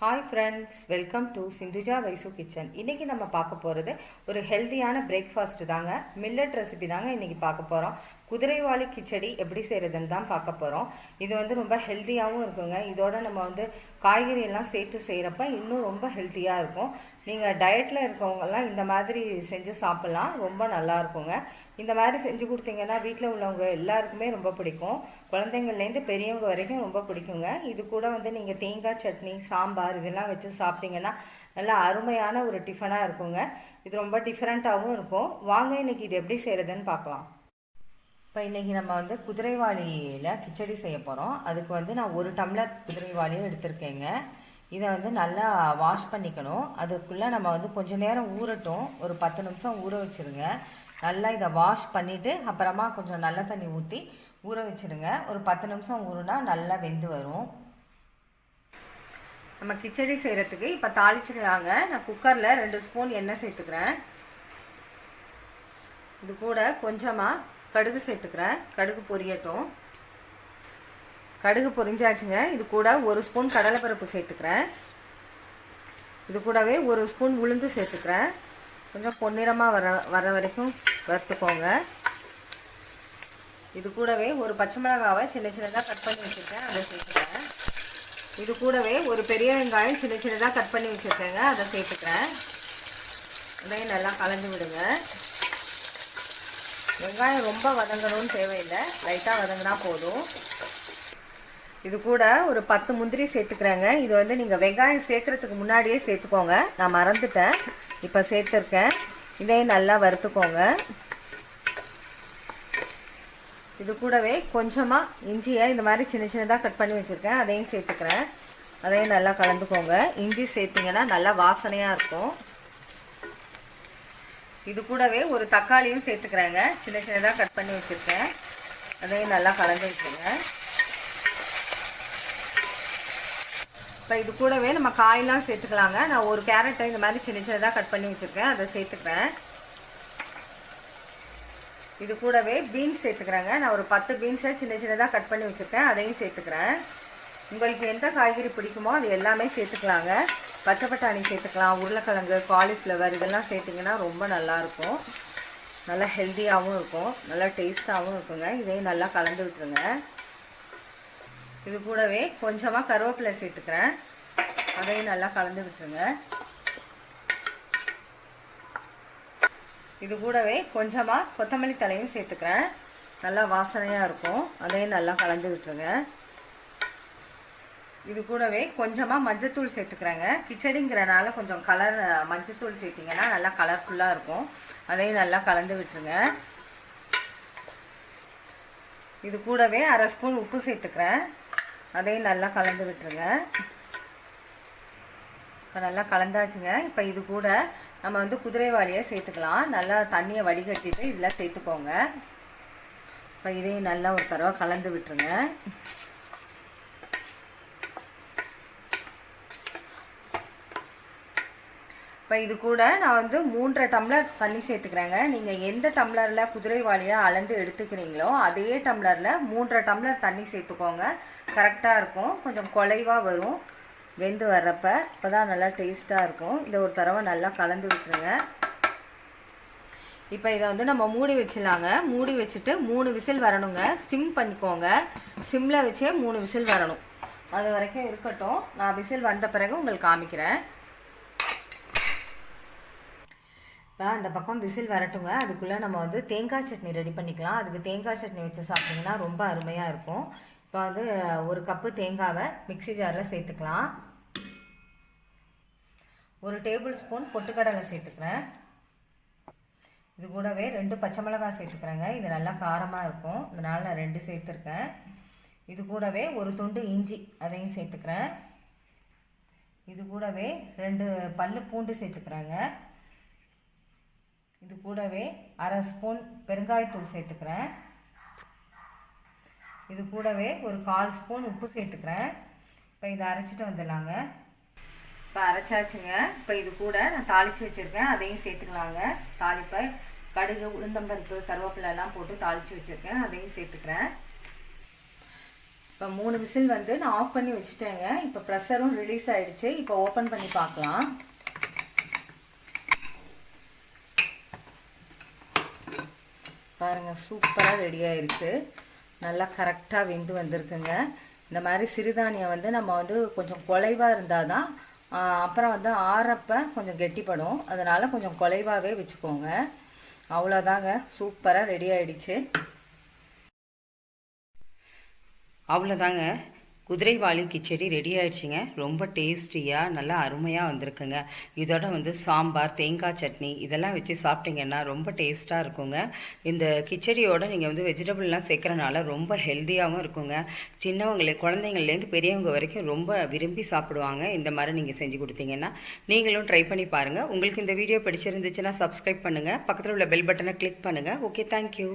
Hi friends welcome to Sindhuja Vaishu kitchen இன்றைக்கி நம்ம பார்க்க போகிறது ஒரு ஹெல்த்தியான பிரேக்ஃபாஸ்ட் தாங்க. மில்லட் ரெசிபி தாங்க இன்றைக்கி பார்க்க போகிறோம் குதிரைவாளி கிச்சடி எப்படி செய்கிறதுன்னு தான் பார்க்க போகிறோம் இது வந்து ரொம்ப ஹெல்த்தியாகவும் இருக்குங்க. இதோட நம்ம வந்து காய்கறி எல்லாம் சேர்த்து செய்கிறப்ப இன்னும் ரொம்ப ஹெல்த்தியாக இருக்கும். நீங்கள் டயட்டில் இருக்கவங்கெல்லாம் இந்த மாதிரி செஞ்சு சாப்பிட்லாம். ரொம்ப நல்லா இருக்குங்க. இந்த மாதிரி செஞ்சு கொடுத்தீங்கன்னா வீட்டில் உள்ளவங்க எல்லாருக்குமே ரொம்ப பிடிக்கும். குழந்தைங்கள்லேருந்து பெரியவங்க வரைக்கும் ரொம்ப பிடிக்குங்க. இது கூட வந்து நீங்கள் தேங்காய் சட்னி சாம்பார் இதெல்லாம் வச்சு சாப்பிட்டீங்கன்னா நல்லா அருமையான ஒரு டிஃபனாக இருக்குங்க. இது ரொம்ப டிஃப்ரெண்ட்டாகவும் இருக்கும். வாங்க இன்னைக்கு இது எப்படி செய்கிறதுன்னு பார்க்கலாம். இப்போ இன்றைக்கி நம்ம வந்து குதிரைவாளியில் கிச்சடி செய்ய போகிறோம் அதுக்கு வந்து நான் ஒரு டம்ளர் குதிரைவாளியும் எடுத்திருக்கேங்க. இதை வந்து நல்லா வாஷ் பண்ணிக்கணும். அதுக்குள்ளே நம்ம வந்து கொஞ்சம் நேரம் ஊறட்டும். ஒரு பத்து நிமிஷம் ஊற வச்சுருங்க. நல்லா இதை வாஷ் பண்ணிவிட்டு அப்புறமா கொஞ்சம் நல்ல தண்ணி ஊற்றி ஊற வச்சுருங்க. ஒரு பத்து நிமிஷம் ஊறுனா நல்லா வெந்து வரும். நம்ம கிச்சடி செய்கிறதுக்கு இப்போ தாளிச்சிடலாங்க நான் குக்கரில் ரெண்டு ஸ்பூன் எண்ணெய் சேர்த்துக்கிறேன். இது கூட கொஞ்சமாக கடுகு சேர்த்துக்கிறேன். கடுகு பொரியட்டும். கடுகு பொரிஞ்சாச்சுங்க. இது கூட ஒரு ஸ்பூன் கடலைப்பருப்பு சேர்த்துக்கிறேன். இது கூடவே ஒரு ஸ்பூன் உளுந்து சேர்த்துக்கிறேன். கொஞ்சம் பொன்னிறமாக வர வர வரைக்கும் வறுத்துக்கோங்க. இது கூடவே ஒரு பச்சை மிளகாவை சின்ன சின்னதாக கட் பண்ணி வச்சுருக்கேன். அதை சேர்த்துக்கிறேன். இது கூடவே ஒரு பெரிய வெங்காயம் சின்ன சின்னதாக கட் பண்ணி வச்சுருக்கேங்க. அதை சேர்த்துக்கிறேன். அதையும் நல்லா கலந்து விடுங்க. வெங்காயம் ரொம்ப வதங்கணும்னு தேவையில்லை. லைட்டாக வதங்கினா போதும். இது கூட ஒரு பத்து முந்திரி சேர்த்துக்கிறேங்க. இது வந்து நீங்கள் வெங்காயம் சேர்க்குறதுக்கு முன்னாடியே சேர்த்துக்கோங்க. நான் மறந்துட்டேன். இப்போ சேர்த்துருக்கேன். இதையும் நல்லா வறுத்துக்கோங்க. இது கூடவே கொஞ்சமாக இஞ்சியை இந்த மாதிரி சின்ன சின்னதாக கட் பண்ணி வச்சுருக்கேன். அதையும் சேர்த்துக்கிறேன். அதையும் நல்லா கலந்துக்கோங்க. இஞ்சி சேர்த்திங்கன்னா நல்லா வாசனையாக இருக்கும். இது கூடவே ஒரு தக்காளியும் சேர்த்துக்கிறேங்க. சின்ன சின்னதாக கட் பண்ணி வச்சுருக்கேன். அதையும் நல்லா கலந்து வச்சுருங்க இப்போ இது கூடவே நம்ம காயெல்லாம் சேர்த்துக்கலாங்க. நான் ஒரு கேரட்டை இந்த மாதிரி சின்ன சின்னதாக கட் பண்ணி வச்சுருக்கேன். அதை சேர்த்துக்கிறேன். இது கூடவே பீன்ஸ் சேர்த்துக்கிறேங்க. நான் ஒரு பத்து பீன்ஸை சின்ன சின்னதாக கட் பண்ணி வச்சுருக்கேன். அதையும் சேர்த்துக்கிறேன். உங்களுக்கு எந்த காய்கறி பிடிக்குமோ அது எல்லாமே சேர்த்துக்கலாங்க. பச்சை பட்டாணி சேர்த்துக்கலாம் உருளைக்கிழங்கு காலிஃப்ளவர் இதெல்லாம் சேர்த்திங்கன்னா ரொம்ப நல்லாயிருக்கும். நல்லா ஹெல்த்தியாகவும் இருக்கும். நல்லா டேஸ்ட்டாகவும் இருக்குங்க. இதையும் நல்லா கலந்து விட்டுருங்க. இது கூடவே கொஞ்சமாக கருவேப்பிலை சேர்த்துக்கிறேன். அதையும் நல்லா கலந்து விட்டுருங்க. இது கூடவே கொஞ்சமாக கொத்தமல்லி தலையும் சேர்த்துக்கிறேன். நல்லா வாசனையாக இருக்கும். அதையும் நல்லா கலந்து விட்டுருங்க. இது கூடவே கொஞ்சமாக மஞ்சத்தூள் சேர்த்துக்கிறேங்க. கிச்சடிங்கிறனால கொஞ்சம் கலர் மஞ்சத்தூள் சேர்த்திங்கன்னா நல்லா கலர்ஃபுல்லாக இருக்கும். அதையும் நல்லா கலந்து விட்டுருங்க. இது கூடவே அரை ஸ்பூன் உப்பு சேர்த்துக்கிறேன். அதையும் நல்லா கலந்து விட்டுருங்க. இப்போ நல்லா கலந்தாச்சுங்க. இப்போ இது கூட நம்ம வந்து குதிரைவாளியை சேர்த்துக்கலாம். நல்லா தண்ணியை வடிகட்டிட்டு இதில் சேர்த்துக்கோங்க. இப்போ இதையும் நல்லா ஒரு தடவை கலந்து விட்டுருங்க. இப்போ இது கூட நான் வந்து மூன்றரை டம்ளர் தண்ணி சேர்த்துக்கிறேங்க. நீங்கள் எந்த டம்ளரில் குதிரைவாளியாக அளந்து எடுத்துக்கிறீங்களோ அதே டம்ளரில் மூன்றரை டம்ளர் தண்ணி சேர்த்துக்கோங்க. கரெக்டாக இருக்கும். கொஞ்சம் குலைவாக வரும். வெந்து வர்றப்ப இப்போ தான் நல்லா டேஸ்ட்டாக இருக்கும். இதை ஒரு தடவை நல்லா கலந்து விட்டுருங்க. இப்போ இதை வந்து நம்ம மூடி வச்சிடலாங்க. மூடி வச்சுட்டு மூணு விசில் வரணுங்க. சிம் பண்ணிக்கோங்க. சிம்மில் வச்சே மூணு விசில் வரணும். அது வரைக்கும் இருக்கட்டும். நான் விசில் வந்த பிறகு உங்களுக்கு காமிக்கிறேன் இப்போ அந்த பக்கம் விசில் வரட்டுங்க. அதுக்குள்ளே நம்ம வந்து தேங்காய் சட்னி ரெடி பண்ணிக்கலாம். அதுக்கு தேங்காய் சட்னி வச்சு சாப்பிட்டிங்கன்னா ரொம்ப அருமையாக இருக்கும். இப்போ வந்து ஒரு கப்பு தேங்காவை மிக்சி ஜாரில் சேர்த்துக்கலாம். ஒரு டேபிள் ஸ்பூன் பொட்டுக்கடலை சேர்த்துக்கிறேன். இது கூடவே ரெண்டு பச்சை மிளகாய் சேர்த்துக்கிறேங்க. இது நல்லா காரமாக இருக்கும். இதனால் நான் ரெண்டு சேர்த்துருக்கேன். இது கூடவே ஒரு துண்டு இஞ்சி அதையும் சேர்த்துக்கிறேன். இது கூடவே ரெண்டு பல் பூண்டு சேர்த்துக்கிறேங்க. இது கூடவே அரை ஸ்பூன் பெருங்காயத்தூள் சேர்த்துக்கிறேன். இது கூடவே ஒரு கால் ஸ்பூன் உப்பு சேர்த்துக்கிறேன். இப்போ இதை அரைச்சிட்டு வந்துடலாங்க. இப்போ அரைச்சாச்சுங்க. இப்போ இது கூட நான் தாளித்து வச்சுருக்கேன். அதையும் சேர்த்துக்கலாங்க. தாளிப்பை கடுகு உளுந்தம்பருப்பு கருவேப்பிலை எல்லாம் போட்டு தாளித்து வச்சுருக்கேன். அதையும் சேர்த்துக்கிறேன். இப்போ மூணு விசில் வந்து நான் ஆஃப் பண்ணி வச்சுட்டேங்க. இப்போ ப்ரெஷரும் ரிலீஸ் ஆகிடுச்சு இப்போ ஓப்பன் பண்ணி பார்க்கலாம். பாருங்க சூப்பராக ரெடி ஆயிருக்கு. நல்லா கரெக்டாக வெந்து வந்திருக்குங்க. இந்த மாதிரி சிறுதானியம் வந்து நம்ம வந்து கொஞ்சம் குலைவாக இருந்தால் தான் அப்புறம் வந்து ஆறப்ப கொஞ்சம் கெட்டிப்படும். அதனால் கொஞ்சம் குலைவாகவே வச்சுக்கோங்க. அவ்வளோதாங்க சூப்பராக ரெடி ஆயிடுச்சு. அவ்வளோதாங்க குதிரைவாளி கிச்சடி ரெடி ஆயிடுச்சுங்க. ரொம்ப டேஸ்டியாக நல்லா அருமையாக வந்திருக்குங்க. இதோட வந்து சாம்பார் தேங்காய் சட்னி இதெல்லாம் வச்சு சாப்பிட்டீங்கன்னா ரொம்ப டேஸ்ட்டாக இருக்குங்க. இந்த கிச்சடியோட நீங்கள் வந்து வெஜிடபிள்லாம் சேர்க்குறனால ரொம்ப ஹெல்த்தியாகவும் இருக்குங்க. சின்னவங்களே குழந்தைங்கள்லேருந்து பெரியவங்க வரைக்கும் ரொம்ப விரும்பி சாப்பிடுவாங்க. இந்த மாதிரி நீங்கள் செஞ்சு கொடுத்தீங்கன்னா நீங்களும் ட்ரை பண்ணி பாருங்கள் உங்களுக்கு இந்த வீடியோ பிடிச்சிருந்துச்சுன்னா சப்ஸ்கிரைப் பண்ணுங்கள் பக்கத்தில் உள்ள பெல் பட்டனை கிளிக் பண்ணுங்கள் ஓகே தேங்க்யூ